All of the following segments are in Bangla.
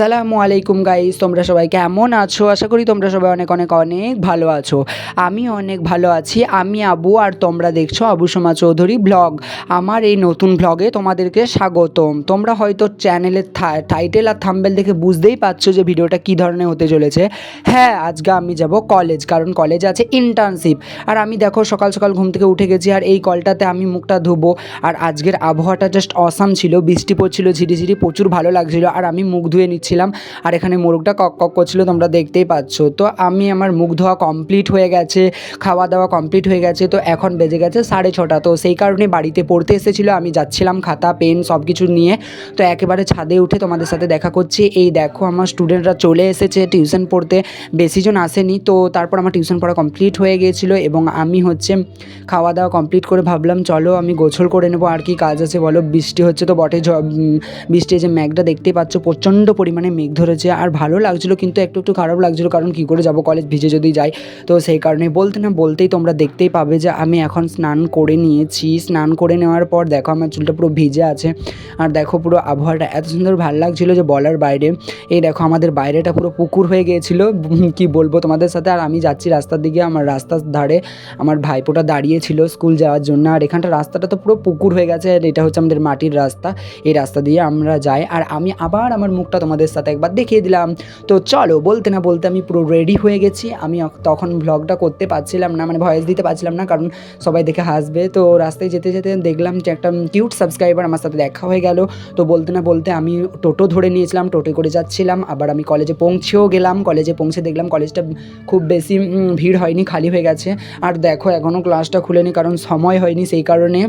আসসালামু আলাইকুম গাইস তোমরা সবাই কেমন আছো? আশা করি তোমরা সবাই অনেক অনেক অনেক ভালো আছো। আমি অনেক ভালো আছি। আমি আবু আর তোমরা দেখছ আবু সোমা চৌধুরী ব্লগ। আমার এই নতুন ব্লগে তোমাদেরকে স্বাগতম। তোমরা হয়তো চ্যানেলের টাইটেল আর থাম্বেল দেখে বুঝতেই পারছ যে ভিডিওটা কী ধরনের হতে চলেছে। হ্যাঁ আজকে আমি যাব কলেজ কারণ কলেজে আছে ইন্টার্নশিপ আর আমি দেখো, সকাল সকাল ঘুম থেকে উঠে গেছি, আর এই কলটাতে আমি মুখটা ধুবো। আর আজকের আবহাওয়াটা জাস্ট অসাম ছিল। বৃষ্টি পড়ছিল, ঝিরিঝিরি, প্রচুর ভালো লাগছিল। আর আমি মুখ ধুয়ে নিচ্ছিলাম আর এখানে মোরগটা কক কক করছিল, তোমরা দেখতেই পাচ্ছ। তো আমি আমার মুখ ধোয়া কমপ্লিট হয়ে গেছে, খাওয়া দাওয়া কমপ্লিট হয়ে গেছে, তো এখন বেজে গেছে সাড়ে ছটা। তো সেই কারণে বাড়িতে পড়তে এসেছিল, আমি যাচ্ছিলাম খাতা, পেন সব কিছু নিয়ে। তো একেবারে ছাদে উঠে তোমাদের সাথে দেখা করছি। এই দেখো আমার স্টুডেন্টরা চলে এসেছে টিউশন পড়তে। বেশিজন আসেনি, তো তারপর আমার টিউশন পড়া কমপ্লিট হয়ে গিয়েছিল এবং আমি হচ্ছে খাওয়া দাওয়া কমপ্লিট করে ভাবলাম, চলো আমি গোছল করে নেব, আর কি কাজ আছে বলো। বৃষ্টি হচ্ছে তো বটে বৃষ্টি যে মেঘটা দেখতেই পাচ্ছ, প্রচণ্ড পরিমাণে মেঘ ধরেছে আর ভালো লাগছিল, কিন্তু একটু একটু খারাপ লাগছিল, কারণ কী করে যাব কলেজ ভিজে যদি যাই, তো সেই কারণে বলতে না, বলতেই তোমরা দেখতেই পাবে যে আমি এখন স্নান করে নিয়েছি। স্নান করে নেওয়ার পর দেখো আমার চুলটা পুরো ভিজে আছে, আর দেখো পুরো আবহাওয়াটা এত সুন্দর ভালো লাগছিল যে বলার বাইরে। এই দেখো আমাদের বাইরেটা পুরো পুকুর হয়ে গিয়েছিল কি বলব তোমাদের সাথে? আর আমি যাচ্ছি রাস্তার দিকে, আমার রাস্তার ধারে আমার ভাইপোটা দাঁড়িয়ে ছিল স্কুল যাওয়ার জন্য, আর এখানটা রাস্তাটা তো পুরো পুকুর হয়ে গেছে, আর এটা হচ্ছে আমাদের মাটির রাস্তা। এই রাস্তা দিয়ে আমরা যাই, আর আমি আবার আমার মুখটা তোমাদের সাথে একবার দেখিয়ে দিলাম। তো চলো, বলতে না বলতে আমি পুরো রেডি হয়ে গেছি। আমি তখন ভ্লগটা করতে পারছিলাম না মানে ভয়েস দিতে পারছিলাম না, কারণ সবাই দেখে হাসবে। তো রাস্তায় যেতে যেতে দেখলাম যে একটা কিউট সাবস্ক্রাইবার আমার সাথে দেখা হয়ে গেল। তো বলতে না বলতে আমি টোটো ধরে নিয়েছিলাম, টোটো করে যাচ্ছিলাম। আবার আমি কলেজে পৌঁছেও গেলাম। কলেজে পৌঁছে দেখলাম কলেজটা খুব বেশি ভিড় হয়নি, খালি হয়ে গেছে। আর দেখো এখনও ক্লাসটা খুলেনি, কারণ সময় হয়নি সেই কারণে।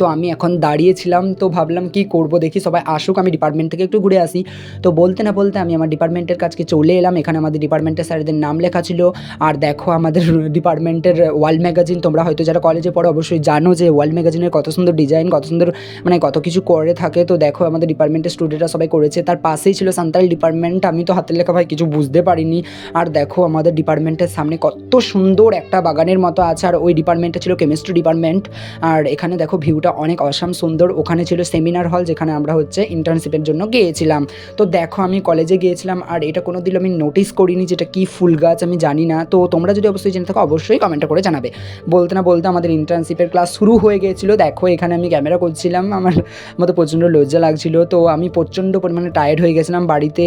তো আমি এখন দাঁড়িয়েছিলাম, তো ভাবলাম কি করব, দেখি সবাই আসুক, আমি ডিপার্টমেন্ট থেকে একটু ঘুরে আসি। তো বলতে না বলতে আমি আমার ডিপার্টমেন্টের কাছকে চলে এলাম, এখানে আমাদের ডিপার্টমেন্টের স্যারদের নাম লেখা ছিল। আর দেখো আমাদের ডিপার্টমেন্টের ওয়ার্ল্ড ম্যাগাজিন তোমরা হয়তো যারা কলেজে পড়ো অবশ্যই জানো যে ওয়ার্ল্ড ম্যাগাজিনের কত সুন্দর ডিজাইন কত সুন্দর মানে কত কিছু করে থাকে। তো দেখো আমাদের ডিপার্টমেন্টের স্টুডেন্টরা সবাই করেছে, তার পাশেই ছিল সান্তাল ডিপার্টমেন্ট আমি তো হাতের লেখা ভাই কিছু বুঝতে পারিনি। আর দেখো আমাদের ডিপার্টমেন্টের সামনে কত সুন্দর একটা বাগানের মতো আছে, আর ওই ডিপার্টমেন্টটা ছিল কেমিস্ট্রি ডিপার্টমেন্ট আর এখানে দেখো ভিউটা অনেক অসাম সুন্দর ওখানে ছিল সেমিনার হল যেখানে আমরা হচ্ছে ইন্টার্নশিপের জন্য গিয়েছিলাম। তো দেখো আমি কলেজে গিয়েছিলাম আর এটা কোনো দিন আমি নোটিস করিনি যেটা কি ফুল গাছ, আমি জানি না। তো তোমরা যদি অবশ্যই জেনে থাকো, অবশ্যই কমেন্ট করে জানাবে। বলতে না বলতে আমাদের ইন্টার্নশিপের ক্লাস শুরু হয়ে গিয়েছিল। দেখো এখানে আমি ক্যামেরা করছিলাম, আমার মতো প্রচণ্ড লজ্জা লাগছিল। তো আমি প্রচণ্ড পরিমাণে টায়ার্ড হয়ে গেছিলাম বাড়িতে।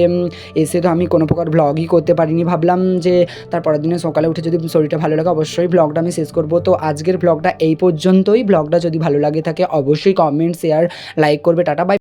এসে তো আমি কোনো প্রকার ব্লগই করতে পারিনি। ভাবলাম যে তার পরের দিনে সকালে উঠে যদি শরীরটা ভালো লাগে, অবশ্যই ব্লগটা আমি শেষ করব। তো আজকের ব্লগটা এই পর্যন্তই। ব্লগটা যদি ভালো লাগে থাকে অবশ্যই কমেন্ট শেয়ার লাইক করবে টাটা বাই